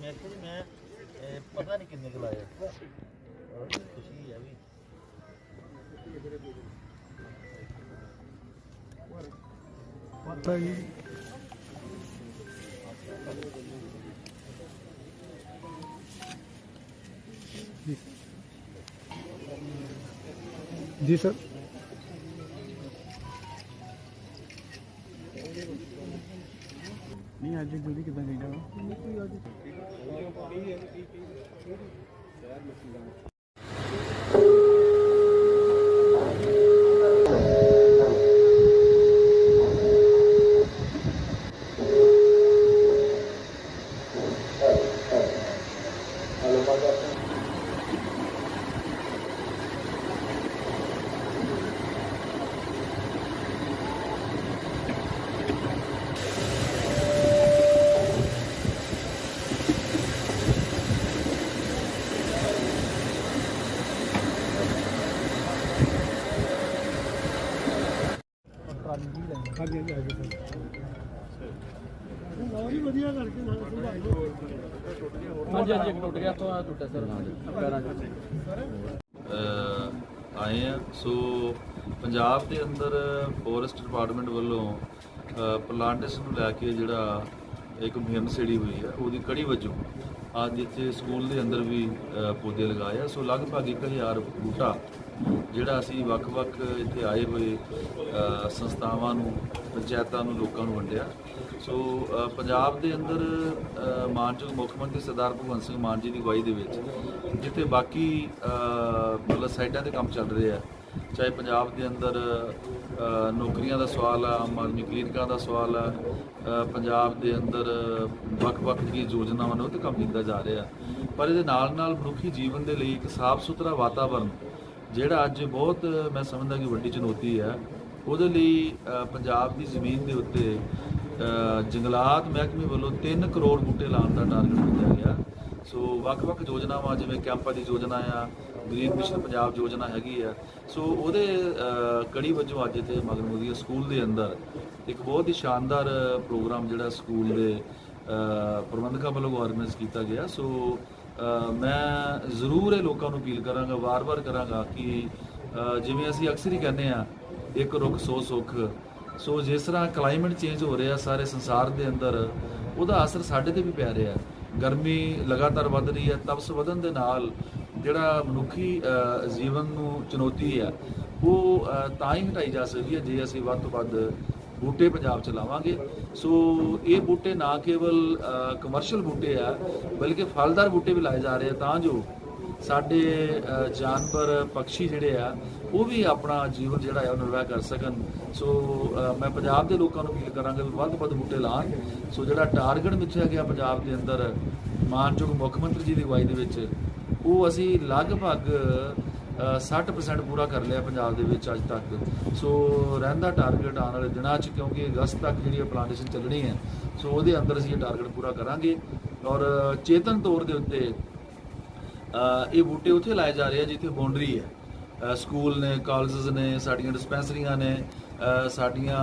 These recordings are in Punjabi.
ਮੈਸੇਜ ਮੈਂ ਇਹ ਪਤਾ ਨਹੀਂ ਕਿੰਨੇ ਕੁ ਲਾਏ ਖੁਸ਼ੀ ਹੈ ਵੀ ਪਤਾ ਜੀ ਜੀ ਸਰ ਨਹੀਂ ਅੱਜ ਜਲਦੀ ਕਿਦਾਂ ਗਈ ਹਾਂਜੀ ਹਾਂਜੀ ਹਾਂਜੀ ਹਾਂਜੀ ਹਾਂਜੀ ਇੱਕ ਟੁੱਟ ਗਿਆ ਤੋਂ ਆ ਟੁੱਟਿਆ ਸਰ ਪੈਰਾਂ 'ਚ ਆਏ ਆ। ਸੋ, ਪੰਜਾਬ ਦੇ ਅੰਦਰ ਫੋਰੈਸਟ ਡਿਪਾਰਟਮੈਂਟ ਵੱਲੋਂ ਪਲਾਂਟੇਸ਼ਨ ਨੂੰ ਲੈ ਕੇ ਜਿਹੜਾ ਇੱਕ ਮੁਹਿੰਮ ਛੇੜੀ ਹੋਈ ਹੈ, ਉਹਦੀ ਕੜੀ ਵਜੋਂ ਅੱਜ ਇੱਥੇ ਸਕੂਲ ਦੇ ਅੰਦਰ ਵੀ ਪੌਦੇ ਲਗਾਏ ਆ। ਸੋ ਲਗਭਗ 1000 ਬੂਟਾ ਜਿਹੜਾ ਅਸੀਂ ਵੱਖ-ਵੱਖ ਇੱਥੇ ਆਏ ਹੋਏ ਸੰਸਥਾਵਾਂ ਨੂੰ, ਪੰਚਾਇਤਾਂ ਨੂੰ, ਲੋਕਾਂ ਨੂੰ ਵੰਡਿਆ। ਸੋ ਪੰਜਾਬ ਦੇ ਅੰਦਰ ਮਾਨਯੋਗ ਮੁੱਖ ਮੰਤਰੀ ਸਰਦਾਰ ਭਗਵੰਤ ਸਿੰਘ ਮਾਨ ਜੀ ਦੀ ਅਗਵਾਈ ਦੇ ਵਿੱਚ ਜਿੱਥੇ ਬਾਕੀ ਮਤਲਬ ਸਾਈਡਾਂ ਤੇ ਕੰਮ ਚੱਲ ਰਿਹਾ ਆ ਚਾਹੇ ਪੰਜਾਬ ਦੇ ਅੰਦਰ ਨੌਕਰੀਆਂ ਦਾ ਸਵਾਲ ਆ, ਆਮ ਆਦਮੀ ਕਲੀਨਿਕਾਂ ਦਾ ਸਵਾਲ ਆ ਪੰਜਾਬ ਦੇ ਅੰਦਰ ਵੱਖ-ਵੱਖ ਜਿਹੜੀ ਯੋਜਨਾਵਾਂ ਨੇ, ਉਹ ਤੇ ਕੰਮ ਕੀਤਾ ਜਾ ਰਿਹਾ। ਪਰ ਇਹਦੇ ਨਾਲ ਨਾਲ ਮਨੁੱਖੀ ਜੀਵਨ ਦੇ ਲਈ ਇੱਕ ਸਾਫ਼ ਸੁਥਰਾ ਵਾਤਾਵਰਣ ਜਿਹੜਾ ਅੱਜ ਬਹੁਤ ਮੈਂ ਸਮਝਦਾ ਕਿ ਵੱਡੀ ਚੁਣੌਤੀ ਹੈ, ਉਹਦੇ ਲਈ ਪੰਜਾਬ ਦੀ ਜ਼ਮੀਨ ਦੇ ਉੱਤੇ ਜੰਗਲਾਤ ਮਹਿਕਮੇ ਵੱਲੋਂ 3 ਕਰੋੜ ਬੂਟੇ ਲਾਉਣ ਦਾ ਟਾਰਗੇਟ ਦਿੱਤਾ ਗਿਆ। ਸੋ ਵੱਖ-ਵੱਖ ਯੋਜਨਾਵਾਂ, ਜਿਵੇਂ ਕੈਂਪਾਂ ਦੀ ਯੋਜਨਾ ਆ ਗ੍ਰੀਨ ਮਿਸ਼ਨ ਪੰਜਾਬ ਯੋਜਨਾ ਹੈਗੀ ਆ। ਸੋ ਉਹਦੇ ਕੜੀ ਵਜੋਂ ਅੱਜ ਇੱਥੇ ਮਗਨ ਮੁਦੀ ਸਕੂਲ ਦੇ ਅੰਦਰ ਇੱਕ ਬਹੁਤ ਹੀ ਸ਼ਾਨਦਾਰ ਪ੍ਰੋਗਰਾਮ ਜਿਹੜਾ ਸਕੂਲ ਦੇ ਪ੍ਰਬੰਧਕਾਂ ਵੱਲੋਂ ਆਰਗੇਨਾਈਜ਼ ਕੀਤਾ ਗਿਆ। ਸੋ ਮੈਂ ਜ਼ਰੂਰ ਇਹ ਲੋਕਾਂ ਨੂੰ ਅਪੀਲ ਕਰਾਂਗਾ, ਵਾਰ-ਵਾਰ ਕਰਾਂਗਾ ਕਿ ਜਿਵੇਂ ਅਸੀਂ ਅਕਸਰ ਹੀ ਕਹਿੰਦੇ ਆ, ਇੱਕ ਰੁੱਖ ਸੌ ਸੁੱਖ। ਸੋ ਜਿਸ ਤਰ੍ਹਾਂ ਕਲਾਈਮੇਟ ਚੇਂਜ ਹੋ ਰਿਹਾ ਸਾਰੇ ਸੰਸਾਰ ਦੇ ਅੰਦਰ, ਉਹਦਾ ਅਸਰ ਸਾਡੇ ਤੇ ਵੀ ਪੈ ਰਿਹਾ। ਗਰਮੀ ਲਗਾਤਾਰ ਵੱਧ ਰਹੀ ਹੈ, ਤਪਸ ਵਧਣ ਦੇ ਨਾਲ ਜਿਹੜਾ ਮਨੁੱਖੀ ਜੀਵਨ ਨੂੰ ਚੁਣੌਤੀ ਹੈ, ਉਹ ਤਾਂ ਹੀ ਹਟਾਈ ਜਾ ਸਕਦੀ ਹੈ ਜੇ ਅਸੀਂ ਵੱਧ ਤੋਂ ਵੱਧ ਬੂਟੇ ਪੰਜਾਬ ਚ ਲਾਵਾਂਗੇ ਸੋ ਇਹ ਬੂਟੇ ਨਾ ਕੇਵਲ ਕਮਰਸ਼ੀਅਲ ਬੂਟੇ ਆ, ਬਲਕਿ ਫਲਦਾਰ ਬੂਟੇ ਵੀ ਲਾਏ ਜਾ ਰਹੇ ਆ, ਤਾਂ ਜੋ ਸਾਡੇ ਜਾਨਵਰ ਪੰਛੀ ਜਿਹੜੇ ਆ ਉਹ ਵੀ ਆਪਣਾ ਜੀਵਨ ਜਿਹੜਾ ਹੈ ਉਹ ਨਿਰਵਾਹ ਕਰ ਸਕਣ। ਸੋ ਮੈਂ ਪੰਜਾਬ ਦੇ ਲੋਕਾਂ ਨੂੰ ਅਪੀਲ ਕਰਾਂਗਾ ਵੀ ਵੱਧ ਤੋਂ ਵੱਧ ਬੂਟੇ ਲਾਣ। ਸੋ ਜਿਹੜਾ ਟਾਰਗੇਟ ਮਿੱਥਿਆ ਗਿਆ ਪੰਜਾਬ ਦੇ ਅੰਦਰ ਮਾਨਯੋਗ ਮੁੱਖ ਮੰਤਰੀ ਜੀ ਦੀ ਅਗਵਾਈ ਦੇ ਵਿੱਚ ਉਹ ਅਸੀਂ ਲਗਭਗ ਅ, 60% ਪੂਰਾ ਕਰ ਲਿਆ ਪੰਜਾਬ ਦੇ ਵਿੱਚ ਅੱਜ ਤੱਕ। ਸੋ ਰਹਿੰਦਾ ਟਾਰਗੇਟ ਆਉਣ ਵਾਲੇ ਦਿਨਾਂ 'ਚ ਕਿਉਂਕਿ ਅਗਸਤ ਤੱਕ ਜਿਹੜੀ ਪਲਾਂਟੇਸ਼ਨ ਚੱਲਣੀ ਹੈ ਸੋ ਉਹਦੇ ਅੰਦਰ ਅਸੀਂ ਇਹ ਟਾਰਗੇਟ ਪੂਰਾ ਕਰਾਂਗੇ। ਔਰ ਚੇਤਨ ਤੌਰ ਦੇ ਉੱਤੇ ਇਹ ਬੂਟੇ ਉੱਥੇ ਲਾਏ ਜਾ ਰਹੇ ਆ ਜਿੱਥੇ ਬਾਉਂਡਰੀ ਹੈ। ਸਕੂਲ ਨੇ, ਕਾਲਜਸ ਨੇ, ਸਾਡੀਆਂ ਡਿਸਪੈਂਸਰੀਆਂ ਨੇ ਸਾਡੀਆਂ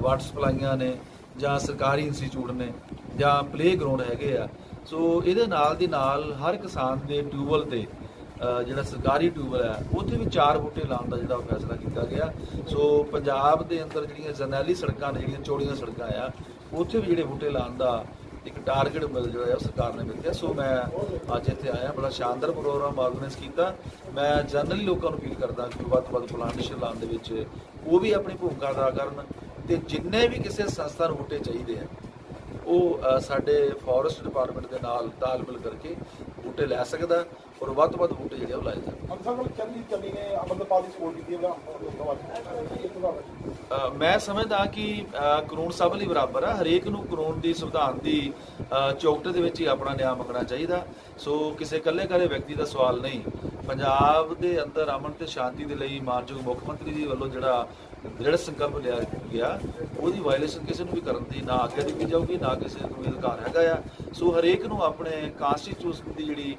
ਵਾਟਰ ਸਪਲਾਈਆਂ ਨੇ ਜਾਂ ਸਰਕਾਰੀ ਇੰਸਟੀਚਿਊਟ ਨੇ ਜਾਂ ਪਲੇ ਗਰਾਊਂਡ ਹੈਗੇ ਆ। ਸੋ ਇਹਦੇ ਨਾਲ ਦੀ ਨਾਲ ਹਰ ਕਿਸਾਨ ਦੇ ਟਿਊਬਲ ਤੇ ਜਿਹੜਾ ਸਰਕਾਰੀ ਟਿਊਬਲ ਹੈ, ਉੱਥੇ ਵੀ ਚਾਰ ਬੂਟੇ ਲਾਉਣ ਦਾ ਜਿਹੜਾ ਫੈਸਲਾ ਕੀਤਾ ਗਿਆ। ਸੋ ਪੰਜਾਬ ਦੇ ਅੰਦਰ ਜਿਹੜੀਆਂ ਜਰਨੈਲੀ ਸੜਕਾਂ ਨੇ, ਜਿਹੜੀਆਂ ਚੌੜੀਆਂ ਸੜਕਾਂ ਆ, ਉੱਥੇ ਵੀ ਜਿਹੜੇ ਬੂਟੇ ਲਾਉਣ ਦਾ ਇੱਕ ਟਾਰਗੇਟ ਮਿਲ ਜੋ ਹੈ ਉਹ ਸਰਕਾਰ ਨੇ ਮਿਲਿਆ ਸੋ ਮੈਂ ਅੱਜ ਇੱਥੇ ਆਇਆ, ਬੜਾ ਸ਼ਾਨਦਾਰ ਪ੍ਰੋਗਰਾਮ ਆਰਗੇਨਾਈਜ਼ ਕੀਤਾ। ਮੈਂ ਜਨਰਲੀ ਲੋਕਾਂ ਨੂੰ ਅਪੀਲ ਕਰਦਾ ਕਿ ਵੱਧ ਤੋਂ ਵੱਧ ਪਲਾਂਟੇਸ਼ਨ ਲਾਉਣ ਦੇ ਵਿੱਚ ਉਹ ਵੀ ਆਪਣੀ ਭੂਮਿਕਾ ਅਦਾ ਕਰਨ ਤੇ ਜਿੰਨੇ ਵੀ ਕਿਸੇ ਸੰਸਥਾ ਨੂੰ ਬੂਟੇ ਚਾਹੀਦੇ ਆ, ਉਹ ਸਾਡੇ ਫੋਰੈਸਟ ਡਿਪਾਰਟਮੈਂਟ ਦੇ ਨਾਲ ਤਾਲਮੇਲ ਕਰਕੇ ਬੂਟੇ ਲੈ ਸਕਦਾ ਔਰ ਵੱਧ ਤੋਂ ਵੱਧ ਬੂਟੇ ਜਿਹੜੇ ਉਹ ਲਾਏ ਜਾਣ। ਕੋਲ ਚੰਨੀ ਚੰਨੀ ਨੇ ਅਮਰਪਾਲ ਦੀ ਸਪੋਰਟ ਕੀਤੀ ਹੈ ਮੈਂ ਸਮਝਦਾ ਕਿ ਕਾਨੂੰਨ ਸਭ ਲਈ ਬਰਾਬਰ ਹੈ ਹਰੇਕ ਨੂੰ ਕਾਨੂੰਨ ਦੀ ਸੰਵਿਧਾਨ ਦੀ ਚੌਕਟ ਦੇ ਵਿੱਚ ਹੀ ਆਪਣਾ ਨਿਆਂ ਮੰਗਣਾ ਚਾਹੀਦਾ। ਸੋ ਕਿਸੇ ਇਕੱਲੇ ਕਰੇ ਵਿਅਕਤੀ ਦਾ ਸਵਾਲ ਨਹੀਂ। ਪੰਜਾਬ ਦੇ ਅੰਦਰ ਅਮਨ ਤੇ ਸ਼ਾਂਤੀ ਦੇ ਲਈ ਮਾਨਯੋਗ ਮੁੱਖ ਮੰਤਰੀ ਜੀ ਵੱਲੋਂ ਜਿਹੜਾ ਦ੍ਰਿੜ ਸੰਕਲਪ ਲਿਆ ਗਿਆ ਉਹਦੀ ਵਾਇਲੇਸ਼ਨ ਕਿਸੇ ਨੂੰ ਵੀ ਕਰਨ ਦੀ ਨਾ ਆਗਿਆ ਦਿੱਤੀ ਜਾਊਗੀ ਨਾ ਕਿਸੇ ਨੂੰ ਅਧਿਕਾਰ ਹੈਗਾ ਆ। ਸੋ ਹਰੇਕ ਨੂੰ ਆਪਣੇ ਕਾਨਸਟੀਟਿਊਸ਼ਨ ਦੀ ਜਿਹੜੀ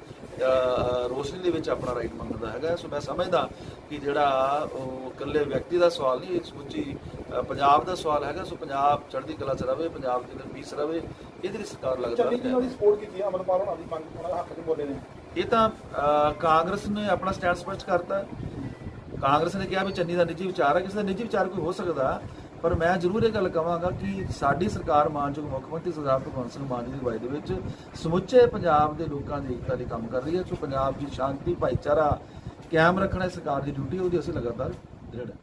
ਰੋਸ਼ਨੀ ਦੇ ਵਿੱਚ ਆਪਣਾ ਰਾਈਟ ਮੰਗਦਾ ਹੈਗਾ। ਸੋ ਮੈਂ ਸਮਝਦਾ ਕਿ ਜਿਹੜਾ ਉਹ ਇਕੱਲੇ ਵਿਅਕਤੀ ਦਾ ਸਵਾਲ ਨਹੀਂ ਇਹ ਸਮੁੱਚੀ ਪੰਜਾਬ ਦਾ ਸਵਾਲ ਹੈਗਾ। ਸੋ ਪੰਜਾਬ ਚੜ੍ਹਦੀ ਕਲਾ ਚ ਰਵੇ ਪੰਜਾਬ ਦੀ ਪੀਸ ਰਵੇ ਇਹਦੇ ਲਈ ਸਰਕਾਰ ਲਗਾਤਾਰ ਚੰਨੀ ਜੀ ਉਹਦੀ ਸਪੋਰਟ ਕੀਤੀ ਹੈ ਅਮਰਪਾਲ ਹੋਣਾ ਦੀ ਮੰਗ ਉਹਨਾਂ ਦਾ ਹੱਕ 'ਚ ਬੋਲੇ ਨੇ। ਇਹ ਤਾਂ ਕਾਂਗਰਸ ਨੇ ਆਪਣਾ ਸਟੈਂਡ ਸਪਸ਼ਟ ਕਰਤਾ। ਹੈ। ਕਾਂਗਰਸ ਨੇ ਕਿਹਾ ਵੀ ਚੰਨੀ ਦਾ ਨਿੱਜੀ ਵਿਚਾਰ ਹੈ, ਕਿਸੇ ਦਾ ਨਿੱਜੀ ਵਿਚਾਰ ਕੋਈ ਹੋ ਸਕਦਾ, ਪਰ ਮੈਂ ਜ਼ਰੂਰ ਇਹ ਗੱਲ ਕਹਾਂਗਾ ਕਿ ਸਾਡੀ ਸਰਕਾਰ ਮਾਨਯੋਗ ਮੁੱਖ ਮੰਤਰੀ ਸਰਦਾਰ ਭਗਵੰਤ ਸਿੰਘ ਮਾਨ ਜੀ ਦੀ ਅਗਵਾਈ ਦੇ ਵਿੱਚ ਸਮੁੱਚੇ ਪੰਜਾਬ ਦੇ ਲੋਕਾਂ ਦੀ ਏਕਤਾ ਲਈ ਕੰਮ ਕਰ ਰਹੀ ਹੈ, ਸੋ ਪੰਜਾਬ ਦੀ ਸ਼ਾਂਤੀ, ਭਾਈਚਾਰਾ ਕਾਇਮ ਰੱਖਣਾ ਸਰਕਾਰ ਦੀ ਡਿਊਟੀ ਉਹਦੀ ਅਸੀਂ ਲਗਾਤਾਰ ਦ੍ਰਿੜ ਹੈ।